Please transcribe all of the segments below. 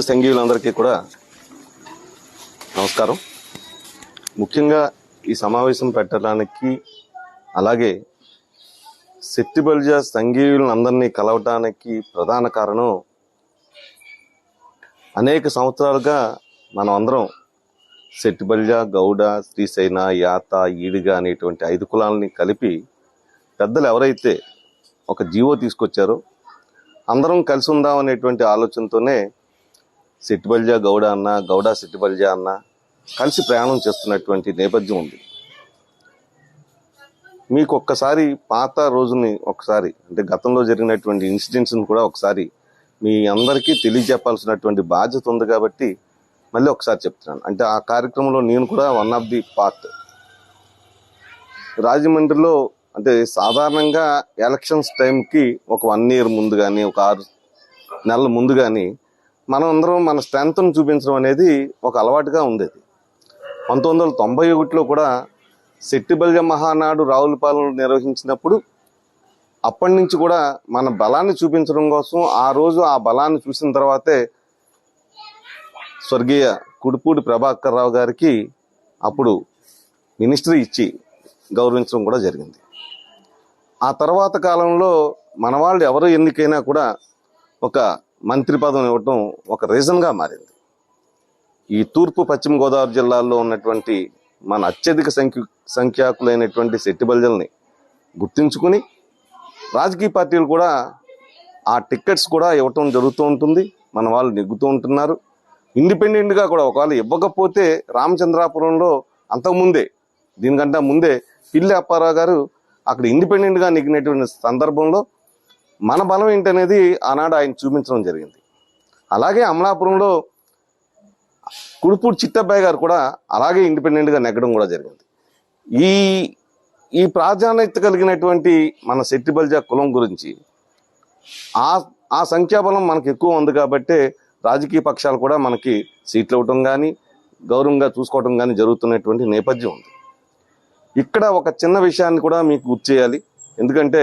బల్జ సంఘీయులందరికీ కూడా నమస్కారం. ముఖ్యంగా ఈ సమావేశం పెట్టడానికి అలాగే శక్తి బలిజ సంఘీయులందరినీ కలవటానికి ప్రధాన కారణం అనేక సంవత్సరాలుగా మనం అందరం శెట్టిబల్జ గౌడ శ్రీశైన యాత ఈడిగ అనేటువంటి ఐదు కులాలని కలిపి పెద్దలు ఎవరైతే ఒక జీవో తీసుకొచ్చారో అందరం కలిసి ఉందాం అనేటువంటి ఆలోచనతోనే సిట్టిబల్జా గౌడ అన్న గౌడ సిట్టిబల్జా అన్న కలిసి ప్రయాణం చేస్తున్నటువంటి నేపథ్యం ఉంది. మీకు ఒక్కసారి పాత రోజుని ఒకసారి అంటే గతంలో జరిగినటువంటి ఇన్సిడెంట్స్ని కూడా ఒకసారి మీ అందరికీ తెలియజెప్పాల్సినటువంటి బాధ్యత ఉంది కాబట్టి మళ్ళీ ఒకసారి చెప్తున్నాను. అంటే ఆ కార్యక్రమంలో నేను కూడా వన్ ఆఫ్ ది పార్ట్ రాజమండ్రిలో అంటే సాధారణంగా ఎలక్షన్స్ టైంకి ఒక వన్ ఇయర్ ముందు కానీ ఒక ఆరు నెలల ముందు కానీ మనం అందరం మన స్ట్రెంగ్త్ను చూపించడం అనేది ఒక అలవాటుగా ఉండేది. పంతొమ్మిది వందల తొంభై ఒకటిలో కూడా శెట్టిబల్య మహానాడు రావులపాలెం నిర్వహించినప్పుడు అప్పటి నుంచి కూడా మన బలాన్ని చూపించడం కోసం ఆ రోజు ఆ బలాన్ని చూసిన తర్వాతే స్వర్గీయ కుడిపూడి ప్రభాకర్ రావు గారికి అప్పుడు మినిస్ట్రీ ఇచ్చి గౌరవించడం కూడా జరిగింది. ఆ తర్వాత కాలంలో మన వాళ్ళు ఎవరు ఎన్నికైనా కూడా ఒక మంత్రి పదం ఇవ్వటం ఒక రీజన్గా మారింది. ఈ తూర్పు పశ్చిమ గోదావరి జిల్లాల్లో ఉన్నటువంటి మన అత్యధిక సంఖ్య సంఖ్యాకులైనటువంటి శెట్టిబల్జల్ని గుర్తించుకుని రాజకీయ పార్టీలు కూడా ఆ టికెట్స్ కూడా ఇవ్వటం జరుగుతూ ఉంటుంది. మన వాళ్ళు నెగ్గుతూ ఉంటున్నారు. ఇండిపెండెంట్గా కూడా ఒకవేళ ఇవ్వకపోతే రామచంద్రాపురంలో అంతకుముందే దీనికంటే ముందే పిల్లి అప్పారావు గారు అక్కడ ఇండిపెండెంట్గా నెగ్గినటువంటి సందర్భంలో మన బలం ఏంటనేది ఆనాడు ఆయన చూపించడం జరిగింది. అలాగే అమలాపురంలో కుడుపూడి చిట్టబ్బాయి గారు కూడా అలాగే ఇండిపెండెంట్గా నెగ్గడం కూడా జరిగింది. ఈ ఈ ప్రాధాన్యత కలిగినటువంటి మన శెట్టిబల్జా కులం గురించి ఆ ఆ సంఖ్యాబలం మనకు ఎక్కువ ఉంది కాబట్టి రాజకీయ పక్షాలు కూడా మనకి సీట్లు ఇవ్వటం కానీ గౌరవంగా చూసుకోవటం కానీ జరుగుతున్నటువంటి నేపథ్యం ఉంది. ఇక్కడ ఒక చిన్న విషయాన్ని కూడా మీకు గుర్తు చేయాలి. ఎందుకంటే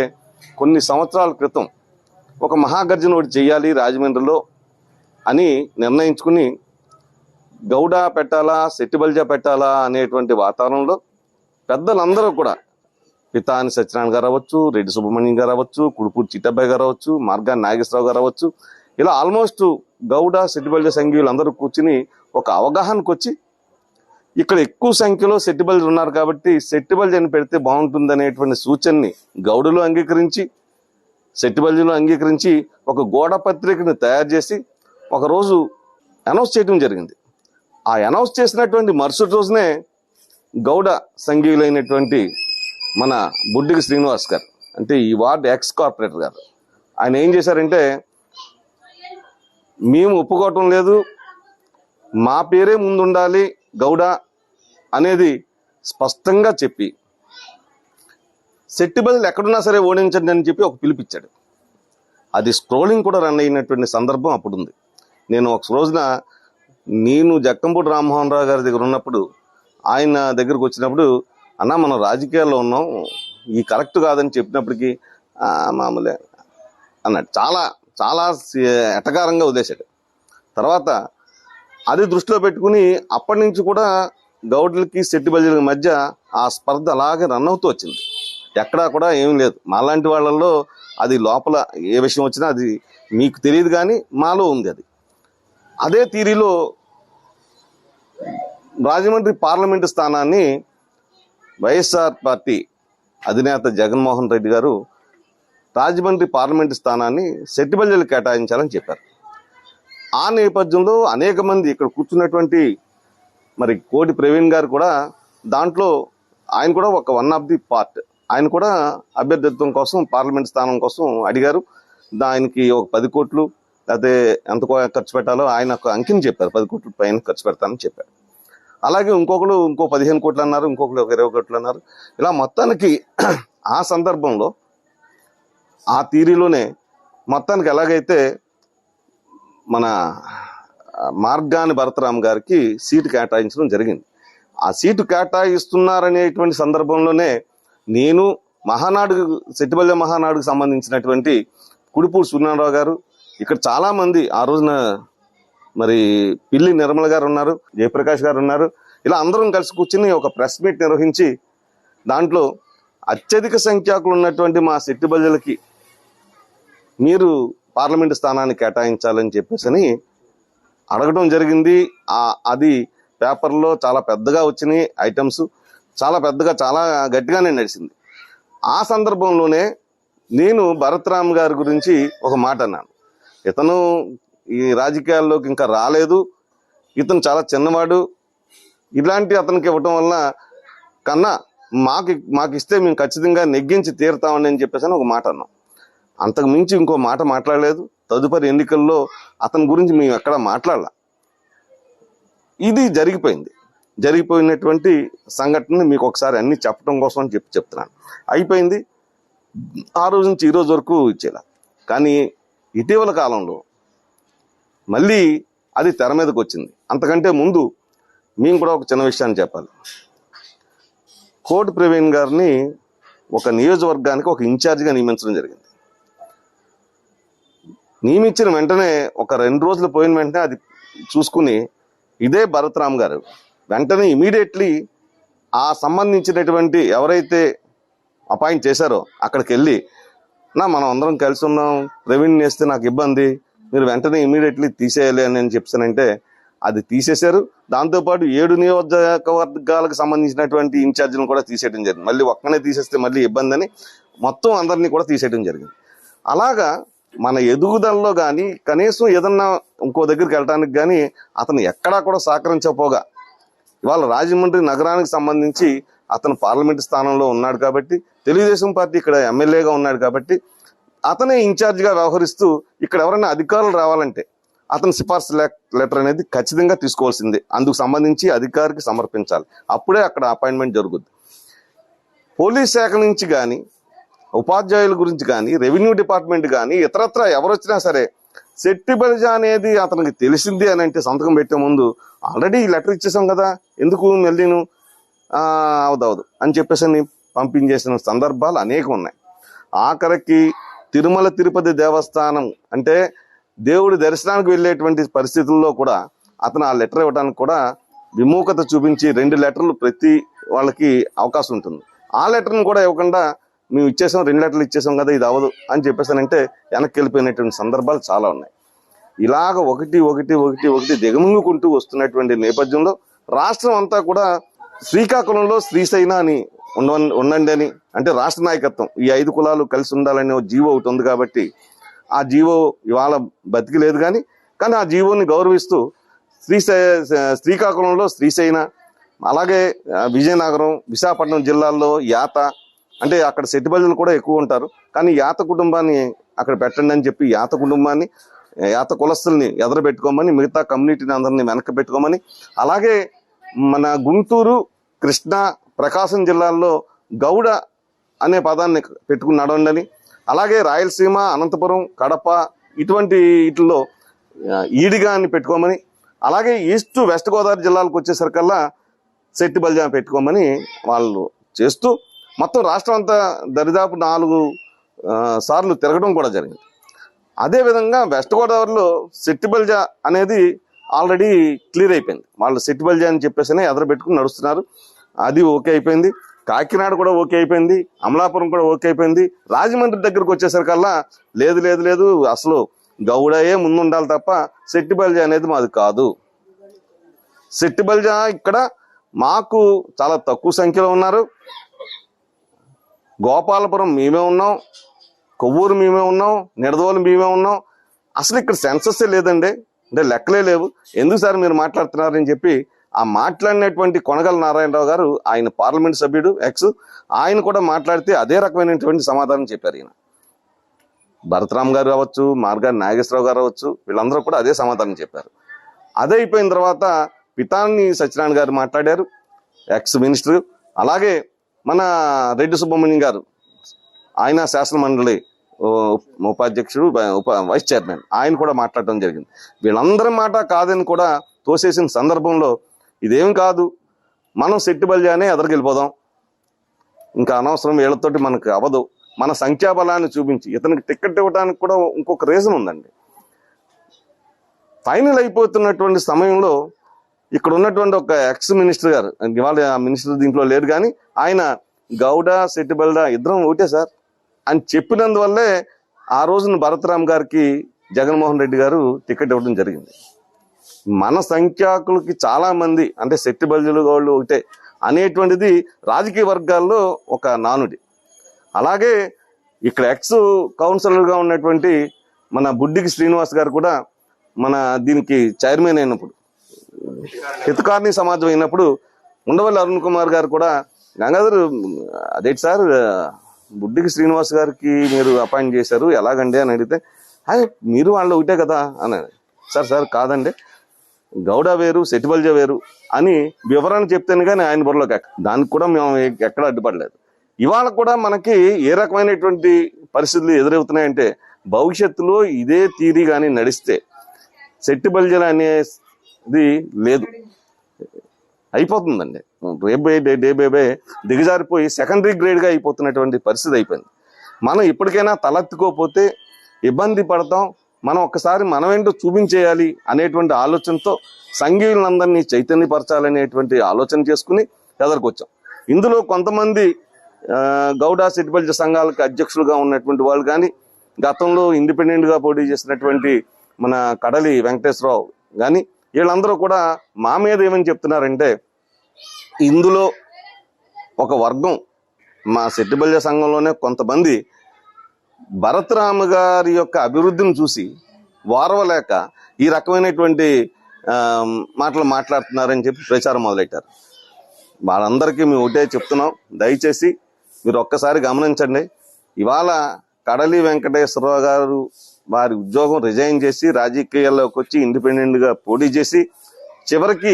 కొన్ని సంవత్సరాల క్రితం ఒక మహాగర్జన ఒకటి చేయాలి రాజమండ్రిలో అని నిర్ణయించుకుని గౌడ పెట్టాలా సెట్టిబల్జా పెట్టాలా అనేటువంటి వాతావరణంలో పెద్దలందరూ కూడా పితాని సత్యనారాయణ గారు అవ్వచ్చు రెడ్డి సుబ్రహ్మణ్యం గారు అవ్వచ్చు కుడుపూడి చిట్టబ్బాయి గారు అవ్వచ్చు మార్గాని నాగేశ్వరరావు గారు అవ్వచ్చు ఇలా ఆల్మోస్ట్ గౌడ సెట్టిబల్జ సంఘీయులు అందరూ కూర్చుని ఒక అవగాహనకు వచ్చి ఇక్కడ ఎక్కువ సంఖ్యలో సెట్టిబల్జ్ ఉన్నారు కాబట్టి సెట్టిబల్జ్ అని పెడితే బాగుంటుంది అనేటువంటి సూచనని గౌడులు అంగీకరించి సెట్టిబల్జీలు అంగీకరించి ఒక గోడ పత్రికను తయారు చేసి ఒకరోజు అనౌన్స్ చేయడం జరిగింది. ఆ అనౌన్స్ చేసినటువంటి మరుసటి రోజునే గౌడ సంఘీయులైనటువంటి మన బుడ్డికి శ్రీనివాస్ గారు అంటే ఈ వార్డ్ ఎక్స్ కార్పొరేటర్ గారు ఆయన ఏం చేశారంటే మేము ఒప్పుకోవటం లేదు మా పేరే ముందు ఉండాలి గౌడ అనేది స్పష్టంగా చెప్పి సెట్టిబల్ ఎక్కడున్నా సరే ఓడించండి అని చెప్పి ఒక పిలిపిచ్చాడు. అది స్క్రోలింగ్ కూడా రన్ అయినటువంటి సందర్భం అప్పుడు ఉంది నేను ఒక రోజున నేను జక్కంపూడి రామ్మోహన్ రావు గారి దగ్గర ఉన్నప్పుడు ఆయన దగ్గరకు వచ్చినప్పుడు అన్న మనం రాజకీయాల్లో ఉన్నాం ఈ కరెక్ట్ కాదని చెప్పినప్పటికీ మామూలే అన్నాడు. చాలా చాలా ఎటకారంగా వదిలేశాడు. తర్వాత అది దృష్టిలో పెట్టుకుని అప్పటి నుంచి కూడా గౌడ్లకి సెట్టి బల్జీలకి మధ్య ఆ స్పర్ధ అలాగే రన్ అవుతూ వచ్చింది. ఎక్కడా కూడా ఏం లేదు. మాలాంటి వాళ్ళల్లో అది లోపల ఏ విషయం వచ్చినా అది మీకు తెలియదు కానీ మాలో ఉంది అది. అదే తీరీలో రాజమండ్రి పార్లమెంటు స్థానాన్ని వైఎస్ఆర్ పార్టీ అధినేత జగన్మోహన్ రెడ్డి గారు రాజమండ్రి పార్లమెంటు స్థానాన్ని సెట్టిబల్జలు కేటాయించాలని చెప్పారు. ఆ నేపథ్యంలో అనేక మంది ఇక్కడ కూర్చున్నటువంటి మరి కోటి ప్రవీణ్ గారు కూడా దాంట్లో ఆయన కూడా ఒక వన్ ఆఫ్ ది పార్ట్ ఆయన కూడా అభ్యర్థిత్వం కోసం పార్లమెంట్ స్థానం కోసం అడిగారు. దానికి ఒక పది కోట్లు అదే ఎంత ఖర్చు పెట్టాలో ఆయన ఒక అంకిని చెప్పారు. పది కోట్ల పైన ఖర్చు పెడతానని చెప్పారు. అలాగే ఇంకొకరు ఇంకో పదిహేను కోట్లు అన్నారు ఇంకొకరు ఒక ఇరవై కోట్లు అన్నారు. ఇలా మొత్తానికి ఆ సందర్భంలో ఆ థీరీలోనే మొత్తానికి ఎలాగైతే మన మార్గాని భరతరామ్ గారికి సీటు కేటాయించడం జరిగింది. ఆ సీటు కేటాయిస్తున్నారనేటువంటి సందర్భంలోనే నేను మహానాడు సెట్టిబల్య మహానాడుకు సంబంధించినటువంటి కుడిపూడి సూర్యనారావు గారు ఇక్కడ చాలామంది ఆ రోజున మరి పిల్లి నిర్మల గారు ఉన్నారు జయప్రకాష్ గారు ఉన్నారు ఇలా అందరం కలిసి కూర్చుని ఒక ప్రెస్ మీట్ నిర్వహించి దాంట్లో అత్యధిక సంఖ్యాకులు ఉన్నటువంటి మా శెట్టి మీరు పార్లమెంటు స్థానాన్ని కేటాయించాలని చెప్పేసి అడగడం జరిగింది. అది పేపర్లో చాలా పెద్దగా వచ్చినాయి ఐటమ్స్. చాలా పెద్దగా చాలా గట్టిగానే నడిచింది. ఆ సందర్భంలోనే నేను భరత్ రామ్ గారి గురించి ఒక మాట అన్నాను. ఇతను ఈ రాజకీయాల్లోకి ఇంకా రాలేదు. ఇతను చాలా చిన్నవాడు. ఇలాంటి అతనికి ఇవ్వటం వల్ల కన్నా మాకు మాకు ఇస్తే మేము ఖచ్చితంగా నెగ్గించి తీరుతామని అని చెప్పేసి అని ఒక మాట అన్నాం. అంతకు మించి ఇంకో మాట మాట్లాడలేదు. తదుపరి ఎన్నికల్లో అతని గురించి మేము ఎక్కడ మాట్లాడాల. ఇది జరిగిపోయింది. జరిగిపోయినటువంటి సంఘటనని మీకు ఒకసారి అన్ని చెప్పడం కోసం అని చెప్పి చెప్తున్నాను. అయిపోయింది. ఆ రోజు నుంచి ఈ రోజు వరకు ఇచ్చేలా. కానీ ఇటీవల కాలంలో మళ్ళీ అది తెర మీదకి వచ్చింది. అంతకంటే ముందు మేము కూడా ఒక చిన్న విషయాన్ని చెప్పాలి. కోటి ప్రవీణ్ గారిని ఒక నియోజకవర్గానికి ఒక ఇన్ఛార్జిగా నియమించడం జరిగింది. నియమించిన వెంటనే ఒక రెండు రోజులు పోయిన వెంటనే అది చూసుకుని ఇదే భరత్రామ్ గారు వెంటనే ఇమీడియట్లీ ఆ సంబంధించినటువంటి ఎవరైతే అపాయింట్ చేశారో అక్కడికి వెళ్ళి నా మనం అందరం కలిసి ఉన్నాం రెవెన్యూ వేస్తే నాకు ఇబ్బంది మీరు వెంటనే ఇమీడియట్లీ తీసేయాలి అని నేను చెప్తానంటే అది తీసేశారు. దాంతోపాటు ఏడు నియోజకవర్గాలకు సంబంధించినటువంటి ఇన్ఛార్జీలను కూడా తీసేయడం జరిగింది. మళ్ళీ ఒక్కనే తీసేస్తే మళ్ళీ ఇబ్బంది అని మొత్తం అందరినీ కూడా తీసేయడం జరిగింది. అలాగా మన ఎదుగుదలలో కానీ కనీసం ఏదన్నా ఇంకో దగ్గరికి వెళ్ళడానికి కానీ అతను ఎక్కడా కూడా సహకరించకపోగా. ఇవాళ రాజమండ్రి నగరానికి సంబంధించి అతను పార్లమెంట్ స్థానంలో ఉన్నాడు కాబట్టి తెలుగుదేశం పార్టీ ఇక్కడ ఎమ్మెల్యేగా ఉన్నాడు కాబట్టి అతనే ఇన్ఛార్జిగా వ్యవహరిస్తూ ఇక్కడ ఎవరైనా అధికారులు రావాలంటే అతని సిఫార్సు లెటర్ అనేది ఖచ్చితంగా తీసుకోవాల్సిందే. అందుకు సంబంధించి అధికారికి సమర్పించాలి. అప్పుడే అక్కడ అపాయింట్మెంట్ జరుగుద్ది. పోలీస్ శాఖ నుంచి కానీ ఉపాధ్యాయుల గురించి కానీ రెవెన్యూ డిపార్ట్మెంట్ కానీ ఇతరత్ర ఎవరొచ్చినా సరే శెట్టి బలిజ అనేది అతనికి తెలిసింది అని అంటే సంతకం పెట్టే ముందు ఆల్రెడీ లెటర్ ఇచ్చేసాం కదా ఎందుకు మళ్ళీను ఆ, అవదవదు అని చెప్పేసి పంపించేసిన సందర్భాలు అనేకం ఉన్నాయి. ఆఖరికి తిరుమల తిరుపతి దేవస్థానం అంటే దేవుడి దర్శనానికి వెళ్ళేటువంటి పరిస్థితుల్లో కూడా అతను ఆ లెటర్ ఇవ్వడానికి కూడా విముఖత చూపించి రెండు లెటర్లు ప్రతి వాళ్ళకి అవకాశం ఉంటుంది. ఆ లెటర్ను కూడా ఇవ్వకుండా మేము ఇచ్చేసాం రెండు లెటర్లు ఇచ్చేసాం కదా ఇది అవ్వదు అని చెప్పేసానంటే వెనక్కి వెళ్ళిపోయినటువంటి సందర్భాలు చాలా ఉన్నాయి. ఇలాగ ఒకటి ఒకటి ఒకటి ఒకటి దిగమింగుకుంటూ వస్తున్నటువంటి నేపథ్యంలో రాష్ట్రం అంతా కూడా శ్రీకాకుళంలో శ్రీశైన అని ఉండ ఉండండి అని అంటే రాష్ట్ర నాయకత్వం. ఈ ఐదు కులాలు కలిసి ఉండాలనే జీవో ఒకటి ఉంది కాబట్టి ఆ జీవో ఇవాళ బతికి లేదు కానీ కానీ ఆ జీవోని గౌరవిస్తూ శ్రీశై శ్రీకాకుళంలో శ్రీశైన అలాగే విజయనగరం విశాఖపట్నం జిల్లాల్లో యాత అంటే అక్కడ సెటిబజులు కూడా ఎక్కువ ఉంటారు. కానీ యాత కుటుంబాన్ని అక్కడ పెట్టండి అని చెప్పి యాత కుటుంబాన్ని యాత కులస్తుల్ని ఎదరబెట్టుకోమని మిగతా కమ్యూనిటీని అందరినీ వెనక్కి పెట్టుకోమని అలాగే మన గుంటూరు కృష్ణా ప్రకాశం జిల్లాల్లో గౌడ అనే పదాన్ని పెట్టుకుని నడవండి అలాగే రాయలసీమ అనంతపురం కడప ఇటువంటి వీటిల్లో ఈడిగా అని పెట్టుకోమని అలాగే ఈస్ట్ వెస్ట్ గోదావరి జిల్లాలకు వచ్చేసరికల్లా సెట్టి బలిజా పెట్టుకోమని వాళ్ళు చేస్తూ మొత్తం రాష్ట్రం అంతా దరిదాపు నాలుగు సార్లు తిరగడం కూడా జరిగింది. అదేవిధంగా వెస్ట్ గోదావరిలో శెట్టి అనేది ఆల్రెడీ క్లియర్ అయిపోయింది. వాళ్ళు శెట్టి అని చెప్పేసి ఎదరబెట్టుకుని నడుస్తున్నారు. అది ఓకే అయిపోయింది. కాకినాడ కూడా ఓకే అయిపోయింది. అమలాపురం కూడా ఓకే అయిపోయింది. రాజమండ్రి దగ్గరకు వచ్చేసరికల్లా లేదు లేదు లేదు అసలు గౌడయే ముందు ఉండాలి తప్ప సెట్టిబల్జా అనేది మాది కాదు. శెట్టి ఇక్కడ మాకు చాలా తక్కువ సంఖ్యలో ఉన్నారు. గోపాలపురం మేమే ఉన్నాం కొవ్వూరు మేమే ఉన్నాం నిడదవోలు మేమే ఉన్నాం. అసలు ఇక్కడ సెన్సస్సే లేదండి. అంటే లెక్కలే లేవు. ఎందుకు సార్ మీరు మాట్లాడుతున్నారని చెప్పి ఆ మాట్లాడినటువంటి కొనగల నారాయణరావు గారు ఆయన పార్లమెంట్ సభ్యుడు ఎక్స్ ఆయన కూడా మాట్లాడితే అదే రకమైనటువంటి సమాధానం చెప్పారు ఈయన. భరతరామ్ గారు అవ్వచ్చు మార్గారి నాగేశ్వరరావు గారు అవ్వచ్చు వీళ్ళందరూ కూడా అదే సమాధానం చెప్పారు. అదే అయిపోయిన తర్వాత పితాని సత్యనారాయణ గారు మాట్లాడారు ఎక్స్ మినిస్టర్. అలాగే మన రెడ్డి సుబ్రహ్మణ్యం గారు ఆయన శాసన మండలి ఉపాధ్యక్షుడు ఉప వైస్ చైర్మన్. ఆయన కూడా మాట్లాడటం జరిగింది. వీళ్ళందరి మాట కాదని కూడా తోసేసిన సందర్భంలో ఇదేం కాదు మనం సెట్టి బలిజానే ఎదరికెళ్ళిపోదాం ఇంకా అనవసరం వీళ్ళతోటి మనకు అవదు మన సంఖ్యాబలాన్ని చూపించి ఇతనికి టికెట్ ఇవ్వడానికి కూడా ఇంకొక రీజన్ ఉందండి. ఫైనల్ అయిపోతున్నటువంటి సమయంలో ఇక్కడ ఉన్నటువంటి ఒక ఎక్స్ మినిస్టర్ గారు ఇవాళ ఆ మినిస్టర్ దీంట్లో లేరు కానీ ఆయన గౌడ సెట్టిబల్డా ఇద్దరం ఒకటే సార్. అని చెప్పినందువల్లే ఆ రోజున భరతరామ్ గారికి జగన్మోహన్ రెడ్డి గారు టికెట్ ఇవ్వడం జరిగింది. మన సంఖ్యాకులకి చాలామంది అంటే శక్తి బల్జులు ఒకటే అనేటువంటిది రాజకీయ వర్గాల్లో ఒక నానుడి. అలాగే ఇక్కడ ఎక్స్ కౌన్సిలర్గా ఉన్నటువంటి మన బుడ్డికి శ్రీనివాస్ గారు కూడా మన దీనికి చైర్మన్ అయినప్పుడు హితకారిణి సమాజం అయినప్పుడు ఉండవల్లి అరుణ్ కుమార్ గారు కూడా గంగాధర్ అదేంటి సార్ బుడ్డికి శ్రీనివాస్ గారికి మీరు అపాయింట్ చేశారు ఎలాగండి అని అడిగితే అదే మీరు వాళ్ళు ఒకటే కదా అన్నాడు. సార్ సార్ కాదండి. గౌడ వేరు సెటిబల్జ వేరు అని వివరణ చెప్తేనే కానీ ఆయన బుర్రలోకి ఎక్క దానికి కూడా మేము ఎక్కడ అడ్డుపడలేదు. ఇవాళ కూడా మనకి ఏ రకమైనటువంటి పరిస్థితులు ఎదురవుతున్నాయంటే భవిష్యత్తులో ఇదే తీరి కానీ నడిస్తే సెట్టిబల్జల ఇది లేదు. అయిపోతుందండి. Day by day day by by దిగజారిపోయి secondary గ్రేడ్గా అయిపోతున్నటువంటి పరిస్థితి అయిపోయింది. మనం ఇప్పటికైనా తలెత్తుకోకపోతే ఇబ్బంది పడతాం. మనం ఒక్కసారి మనమేంటో చూపించేయాలి అనేటువంటి ఆలోచనతో సంఘీయులందరినీ చైతన్యపరచాలనేటువంటి ఆలోచన చేసుకుని ఎదరికొచ్చాం ఇందులో కొంతమంది గౌడ సెటిబల్జ సంఘాలకు అధ్యక్షులుగా ఉన్నటువంటి వాళ్ళు కానీ గతంలో ఇండిపెండెంట్గా పోటీ చేసినటువంటి మన కడలి వెంకటేశ్వరరావు కానీ వీళ్ళందరూ కూడా మా మీద ఏమని చెప్తున్నారంటే ఇందులో ఒక వర్గం మా సెట్టిబల్య సంఘంలోనే కొంతమంది భరత్రామ గారి యొక్క అభివృద్ధిని చూసి వారవలేక ఈ రకమైనటువంటి మాటలు మాట్లాడుతున్నారని చెప్పి ప్రచారం మొదలెట్టారు. వాళ్ళందరికీ మేము ఒకటే చెప్తున్నాం. దయచేసి మీరు ఒక్కసారి గమనించండి. ఇవాళ కడలి వెంకటేశ్వరరావు గారు వారి ఉద్యోగం రిజైన్ చేసి రాజకీయాల్లోకి వచ్చి ఇండిపెండెంట్గా పోటీ చేసి చివరికి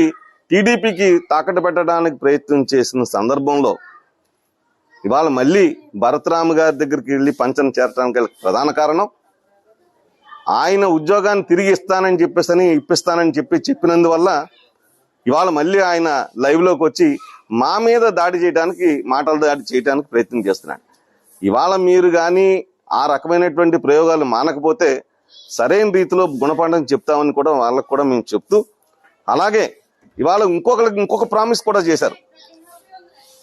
టీడీపీకి తాకట్టు పెట్టడానికి ప్రయత్నం చేసిన సందర్భంలో ఇవాళ మళ్ళీ భరతరామ గారి దగ్గరికి వెళ్ళి పంచం చేరటానికి ప్రధాన కారణం ఆయన ఉద్యోగాన్ని తిరిగి ఇస్తానని చెప్పేసి ఇప్పిస్తానని చెప్పి చెప్పినందువల్ల ఇవాళ మళ్ళీ ఆయన లైవ్లోకి వచ్చి మా మీద దాడి చేయడానికి మాటల దాడి చేయడానికి ప్రయత్నం చేస్తున్నాడు. ఇవాళ మీరు కానీ ఆ రకమైనటువంటి ప్రయోగాలు మానకపోతే సరైన రీతిలో గుణపాఠం చెప్తామని కూడా వాళ్ళకు కూడా మేము చెప్తూ అలాగే ఇవాళ ఇంకొకరికి ఇంకొక ప్రామిస్ కూడా చేశారు.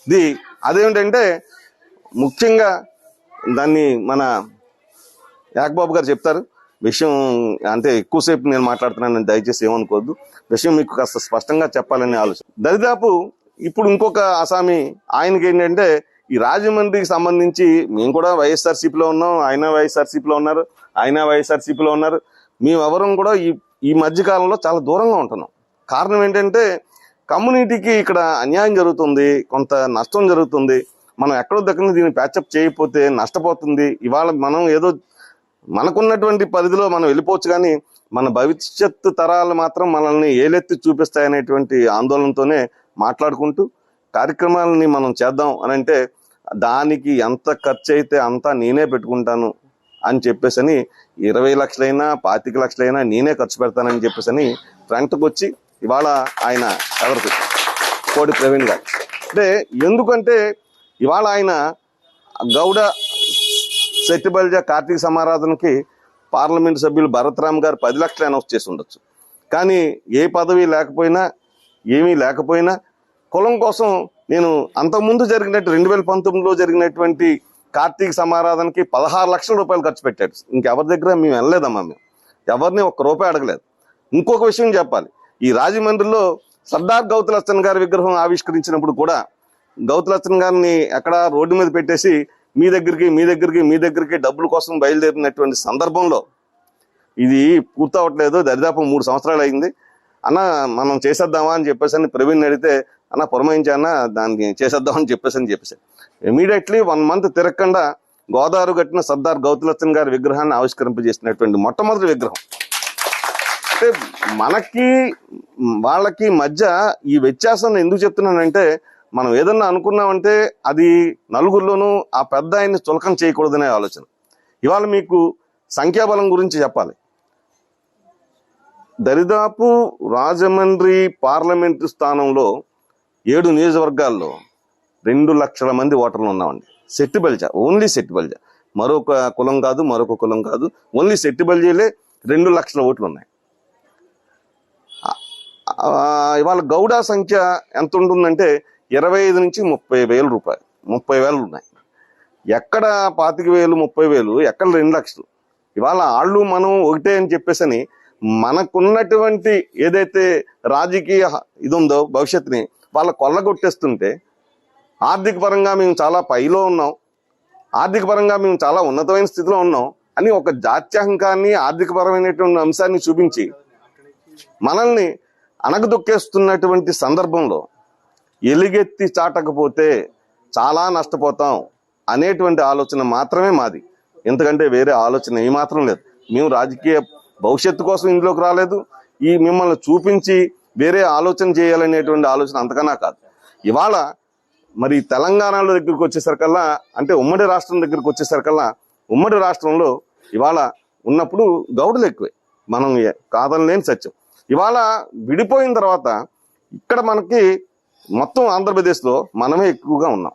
ఇది అదేమిటంటే ముఖ్యంగా దాన్ని మన యాక్బాబు గారు చెప్తారు విషయం అంటే ఎక్కువసేపు నేను మాట్లాడుతున్నాను దయచేసి ఏమనుకోవద్దు విషయం మీకు కాస్త స్పష్టంగా చెప్పాలని ఆలోచన. దరిదాపు ఇప్పుడు ఇంకొక అసామి ఆయనకి ఏంటంటే ఈ రాజమండ్రికి సంబంధించి మేము కూడా వైఎస్ఆర్సీపీలో ఉన్నాం ఆయన వైఎస్ఆర్సీపీలో ఉన్నారు ఆయన వైఎస్ఆర్సీపీలో ఉన్నారు. మేమెవరం కూడా ఈ ఈ మధ్యకాలంలో చాలా దూరంగా ఉంటున్నాం. కారణం ఏంటంటే కమ్యూనిటీకి ఇక్కడ అన్యాయం జరుగుతుంది కొంత నష్టం జరుగుతుంది. మనం ఎక్కడో దగ్గర దీన్ని ప్యాచప్ చేయకపోతే నష్టపోతుంది. ఇవాళ మనం ఏదో మనకున్నటువంటి పరిధిలో మనం వెళ్ళిపోవచ్చు కానీ మన భవిష్యత్తు తరాలు మాత్రం మనల్ని ఏలెత్తి చూపిస్తాయనేటువంటి ఆందోళనతోనే మాట్లాడుకుంటూ కార్యక్రమాలని మనం చేద్దాం అని అంటే దానికి ఎంత ఖర్చు అయితే అంతా నేనే పెట్టుకుంటాను అని చెప్పేసని ఇరవై లక్షలైనా పాతిక లక్షలైనా నేనే ఖర్చు పెడతానని చెప్పేసని ఫ్రంట్కి వచ్చి ఇవాళ ఆయన ఎవరికి కోడి ప్రవీణ్ గారు. అంటే ఎందుకంటే ఇవాళ ఆయన గౌడ సెట్టిబల్జ కార్తీక సమారాధనకి పార్లమెంట్ సభ్యులు భరతరామ్ గారు పది లక్షలు అనౌన్స్ చేసి ఉండొచ్చు. కానీ ఏ పదవి లేకపోయినా ఏమీ లేకపోయినా కులం కోసం నేను అంతకుముందు జరిగినట్టు రెండు వేల పంతొమ్మిదిలో జరిగినటువంటి కార్తీక సమారాధనకి పదహారు లక్షల రూపాయలు ఖర్చు పెట్టాడు ఇంకెవరి దగ్గర మేము వెళ్ళలేదమ్మా మేము. ఎవరిని ఒక్క రూపాయి అడగలేదు. ఇంకొక విషయం చెప్పాలి. ఈ రాజమండ్రిలో సర్దార్ గౌతలచ్చన్ గారి విగ్రహం ఆవిష్కరించినప్పుడు కూడా గౌతలచ్చన్ గారిని ఎక్కడ రోడ్డు మీద పెట్టేసి మీ దగ్గరికి మీ దగ్గరికి మీ దగ్గరికి డబ్బుల కోసం బయలుదేరినటువంటి సందర్భంలో ఇది పూర్తవట్లేదు. దరిదాపు మూడు సంవత్సరాలు అయింది. అన్న మనం చేసేద్దామా అని చెప్పేసి అని ప్రవీణ్ అడిగితే అన్న పురమాయించానా దాన్ని చేసేద్దామని చెప్పేసి అని చెప్పేసి. ఇమీడియట్లీ వన్ మంత్ తిరగకుండా గోదావరి కట్టిన సర్దార్ గౌతలచ్చన్ గారి విగ్రహాన్ని ఆవిష్కరింపజేసినటువంటి మొట్టమొదటి విగ్రహం. అంటే మనకి వాళ్ళకి మధ్య ఈ వ్యత్యాసం ఎందుకు చెప్తున్నానంటే మనం ఏదన్నా అనుకున్నామంటే అది నలుగురిలోనూ ఆ పెద్ద ఆయన్ని చులకం చేయకూడదనే ఆలోచన. ఇవాళ మీకు సంఖ్యాబలం గురించి చెప్పాలి. దరిదాపు రాజమండ్రి పార్లమెంటు స్థానంలో ఏడు నియోజకవర్గాల్లో రెండు లక్షల మంది ఓటర్లు ఉన్నామండి. సెట్టిబల్జ ఓన్లీ సెట్టిబల్జ మరొక కులం కాదు మరొక కులం కాదు. ఓన్లీ సెట్టిబల్జీలే రెండు లక్షల ఓట్లు ఉన్నాయి. ఇవాళ గౌడ సంఖ్య ఎంత ఉంటుందంటే ఇరవై ఐదు నుంచి ముప్పై వేల రూపాయలు ముప్పై వేలు ఉన్నాయి. ఎక్కడ పాతిక వేలు ముప్పై వేలు ఎక్కడ రెండు లక్షలు? ఇవాళ వాళ్ళు మనం ఒకటే అని చెప్పేసని మనకున్నటువంటి ఏదైతే రాజకీయ ఇది ఉందో భవిష్యత్తుని వాళ్ళ కొల్లగొట్టేస్తుంటే ఆర్థిక పరంగా మేము చాలా పైలో ఉన్నాం. ఆర్థిక పరంగా మేము చాలా ఉన్నతమైన స్థితిలో ఉన్నాం. అని ఒక జాత్యహంకాన్ని ఆర్థికపరమైనటువంటి అంశాన్ని చూపించి మనల్ని అనగదొక్కేస్తున్నటువంటి సందర్భంలో ఎలుగెత్తి చాటకపోతే చాలా నష్టపోతాం అనేటువంటి ఆలోచన మాత్రమే మాది. ఎందుకంటే వేరే ఆలోచన ఏమాత్రం లేదు. మేము రాజకీయ భవిష్యత్తు కోసం ఇందులోకి రాలేదు. ఈ మిమ్మల్ని చూపించి వేరే ఆలోచన చేయాలనేటువంటి ఆలోచన అంతకన్నా కాదు. ఇవాళ మరి తెలంగాణలో దగ్గరికి వచ్చేసరికల్లా అంటే ఉమ్మడి రాష్ట్రం దగ్గరికి వచ్చేసరికల్లా ఉమ్మడి రాష్ట్రంలో ఇవాళ ఉన్నప్పుడు గౌడులు ఎక్కువే. మనం కాదనలేని సత్యం. ఇవాళ విడిపోయిన తర్వాత ఇక్కడ మనకి మొత్తం ఆంధ్రప్రదేశ్లో మనమే ఎక్కువగా ఉన్నాం.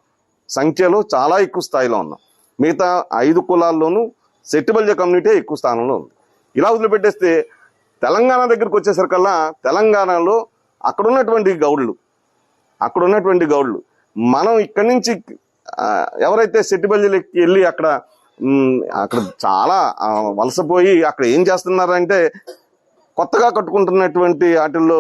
సంఖ్యలో చాలా ఎక్కువ స్థాయిలో ఉన్నాం. మిగతా ఐదు కులాల్లోనూ సెట్టిబల్జ కమ్యూనిటీ ఎక్కువ స్థానంలో ఉంది. ఇలా వదిలిపెట్టేస్తే తెలంగాణ దగ్గరికి వచ్చేసరికల్లా తెలంగాణలో అక్కడ ఉన్నటువంటి గౌడ్లు అక్కడ ఉన్నటువంటి గౌడ్లు. మనం ఇక్కడి నుంచి ఎవరైతే సెట్టిబల్జీలకి వెళ్ళి అక్కడ అక్కడ చాలా వలసపోయి అక్కడ ఏం చేస్తున్నారంటే కొత్తగా కట్టుకుంటున్నటువంటి వాటిల్లో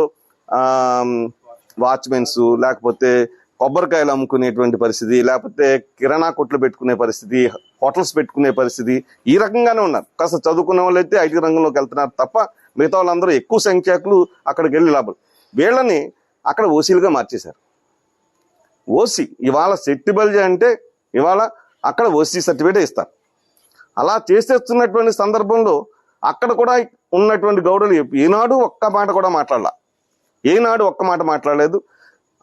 వాచ్మెన్స్ లేకపోతే కొబ్బరికాయలు అమ్ముకునేటువంటి పరిస్థితి లేకపోతే కిరాణా కొట్లు పెట్టుకునే పరిస్థితి హోటల్స్ పెట్టుకునే పరిస్థితి ఈ రకంగానే ఉన్నారు. కాస్త చదువుకున్న వాళ్ళు అయితే ఐటీ రంగంలోకి వెళ్తున్నారు తప్ప మిగతా వాళ్ళందరూ ఎక్కువ సంఖ్యాకులు అక్కడికి వెళ్ళి లాభం వీళ్ళని అక్కడ ఓసీలుగా మార్చేశారు. ఓసీ ఇవాళ సెట్టిబల్జీ అంటే ఇవాళ అక్కడ ఓసీ సర్టిఫికేట్ ఇస్తారు. అలా చేసేస్తున్నటువంటి సందర్భంలో అక్కడ కూడా ఉన్నటువంటి గౌడలు ఏనాడు ఒక్క మాట కూడా మాట్లాడాల. ఏనాడు ఒక్క మాట మాట్లాడలేదు.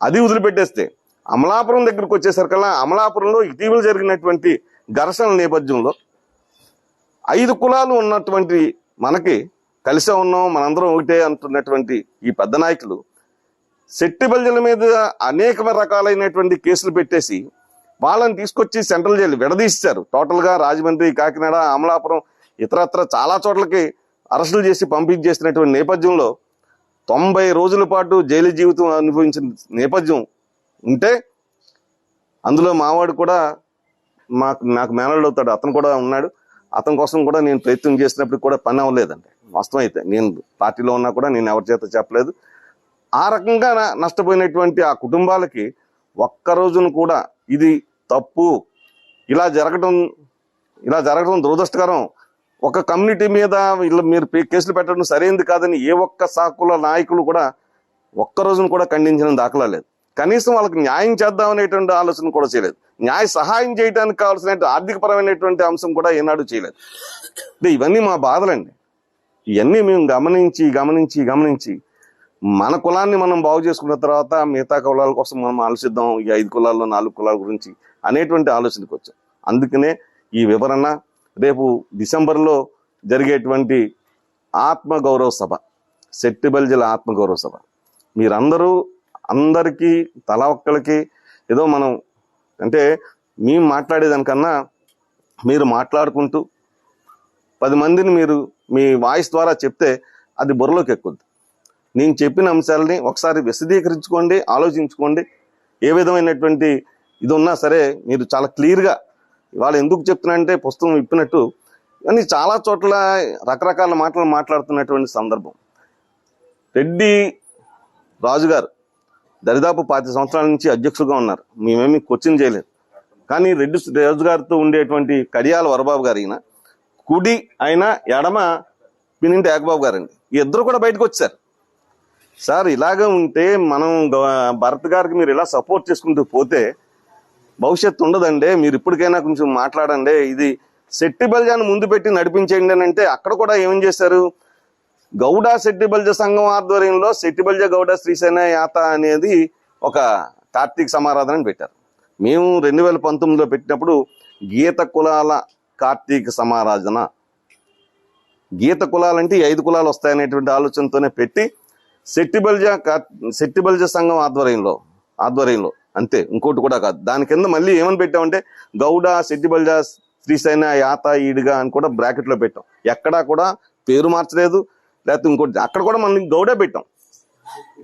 అది వదిలిపెట్టేస్తే అమలాపురం దగ్గరికి వచ్చేసరికల్లా అమలాపురంలో ఇటీవల జరిగినటువంటి ఘర్షణల నేపథ్యంలో ఐదు కులాలు ఉన్నటువంటి మనకి కలిసే ఉన్నాం మనందరం ఒకటే అంటున్నటువంటి ఈ పెద్ద నాయకులు. శెట్టి బల్జల మీద అనేక రకాలైనటువంటి కేసులు పెట్టేసి వాళ్ళని తీసుకొచ్చి సెంట్రల్ జైలు విడదీశారు. టోటల్గా రాజమండ్రి కాకినాడ అమలాపురం ఇతరత్ర చాలా చోట్లకి అరెస్టులు చేసి పంపించేసినటువంటి నేపథ్యంలో తొంభై రోజుల పాటు జైలు జీవితం అనుభవించిన నేపథ్యం ఉంటే అందులో మావాడు కూడా మాకు నాకు మేనల్డ్ అవుతాడు. అతను కూడా ఉన్నాడు. అతని కోసం కూడా నేను ప్రయత్నం చేసినప్పుడు కూడా పని అవ్వలేదండి. వాస్తవమైతే నేను పార్టీలో ఉన్నా కూడా నేను ఎవరి చేత చెప్పలేదు. ఆ రకంగా నష్టపోయినటువంటి ఆ కుటుంబాలకి ఒక్క రోజును కూడా ఇది తప్పు. ఇలా జరగడం ఇలా జరగడం దురదృష్టకరం. ఒక కమ్యూనిటీ మీద వీళ్ళు మీరు పే- కేసులు పెట్టడం సరైనది కాదని ఏ ఒక్క సాకుల నాయకులు కూడా ఒక్క రోజును కూడా ఖండించిన దాఖలా లేదు. కనీసం వాళ్ళకి న్యాయం చేద్దామనేటువంటి ఆలోచన కూడా చేయలేదు. న్యాయ సహాయం చేయడానికి కావాల్సిన ఆర్థిక పరమైనటువంటి అంశం కూడా ఏనాడు చేయలేదు. అంటే ఇవన్నీ మా బాధలండి. ఇవన్నీ మేము గమనించి గమనించి గమనించి మన కులాన్ని మనం బాగు చేసుకున్న తర్వాత మిగతా కులాల కోసం మనం ఆలోచిద్దాం. ఈ ఐదు కులాల్లో నాలుగు కులాల గురించి అనేటువంటి ఆలోచనకు వచ్చాం. అందుకనే ఈ వివరణ రేపు డిసెంబర్లో జరిగేటువంటి ఆత్మగౌరవ సభ సెట్టిబల్జల ఆత్మగౌరవ సభ. మీరందరూ అందరికీ తల ఒక్కరికి ఏదో మనం అంటే మేము మాట్లాడేదానికన్నా మీరు మాట్లాడుకుంటూ పది మందిని మీరు మీ వాయిస్ ద్వారా చెప్తే అది బుర్రలోకి ఎక్కుద్ది. నేను చెప్పిన అంశాలని ఒకసారి విశదీకరించుకోండి ఆలోచించుకోండి. ఏ విధమైనటువంటి ఇది ఉన్నా సరే మీరు చాలా క్లియర్గా ఇవాళ ఎందుకు చెప్తున్నానంటే పుస్తకం ఇప్పినట్టు కానీ చాలా చోట్ల రకరకాల మాటలు మాట్లాడుతున్నటువంటి సందర్భం. రెడ్డి రాజుగారు దరిదాపు పాతి సంవత్సరాల నుంచి అధ్యక్షుడుగా ఉన్నారు. మేమేమి క్వశ్చన్ చేయలేదు. కానీ రెడ్డి రాజు గారితో ఉండేటువంటి కడియాల వరబాబు గారు ఈయన కుడి ఆయన ఎడమ పినింటి ఏకబాబు గారండి. ఇద్దరు కూడా బయటకు వచ్చారు. సార్ ఇలాగే ఉంటే మనం భరత్ గారికి మీరు ఇలా సపోర్ట్ చేసుకుంటూ పోతే భవిష్యత్తు ఉండదండి. మీరు ఇప్పటికైనా కొంచెం మాట్లాడండి. ఇది శెట్టి బల్జాన్ని ముందు పెట్టి నడిపించేయండి అని అంటే అక్కడ కూడా ఏం చేశారు? గౌడ శెట్టి బల్జ సంఘం ఆధ్వర్యంలో శెట్టి బల్జ గౌడ శ్రీసేన యాత అనేది ఒక కార్తీక సమారాధన అని పెట్టారు. మేము రెండు వేల పంతొమ్మిదిలో పెట్టినప్పుడు గీత కులాల కార్తీక సమారాధన. గీత కులాలంటే ఐదు కులాలు వస్తాయనేటువంటి ఆలోచనతోనే పెట్టి శెట్టిబల్జ కా- శెట్టిబల్జ సంఘం ఆధ్వర్యంలో ఆధ్వర్యంలో అంతే ఇంకోటి కూడా కాదు. దాని కింద మళ్ళీ ఏమని పెట్టామంటే గౌడ శెట్టిబల్జ శ్రీసైన యాత ఈడుగా అని కూడా బ్రాకెట్లో పెట్టాం. ఎక్కడా కూడా పేరు మార్చలేదు. లేకపోతే ఇంకోటి అక్కడ కూడా మనం గౌడే పెట్టాం.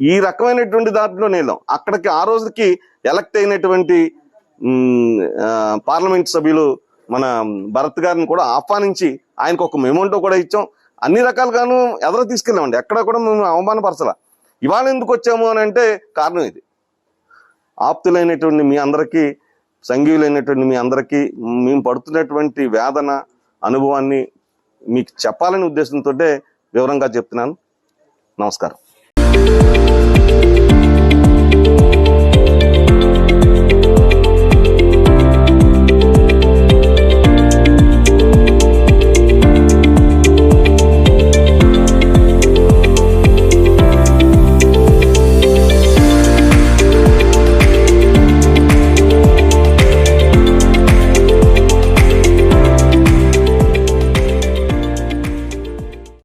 ఈ రకమైనటువంటి దాంట్లో వెళ్ళాం అక్కడికి ఆ రోజుకి ఎలక్ట్ అయినటువంటి పార్లమెంట్ సభ్యులు మన భరత్ గారిని కూడా ఆహ్వానించి ఆయనకు ఒక మెమోంటో కూడా ఇచ్చాం. అన్ని రకాలుగాను ఎదర తీసుకెళ్ళామండి. ఎక్కడ కూడా మేము అవమానపరచాల. ఇవాళ ఎందుకు వచ్చాము అని అంటే కారణం ఇది. ఆప్తులైనటువంటి మీ అందరికీ సంఘీయులైనటువంటి మీ అందరికీ మేము పడుతున్నటువంటి వేదన అనుభవాన్ని మీకు చెప్పాలనే ఉద్దేశంతో వివరంగా చెప్తున్నాను. నమస్కారం.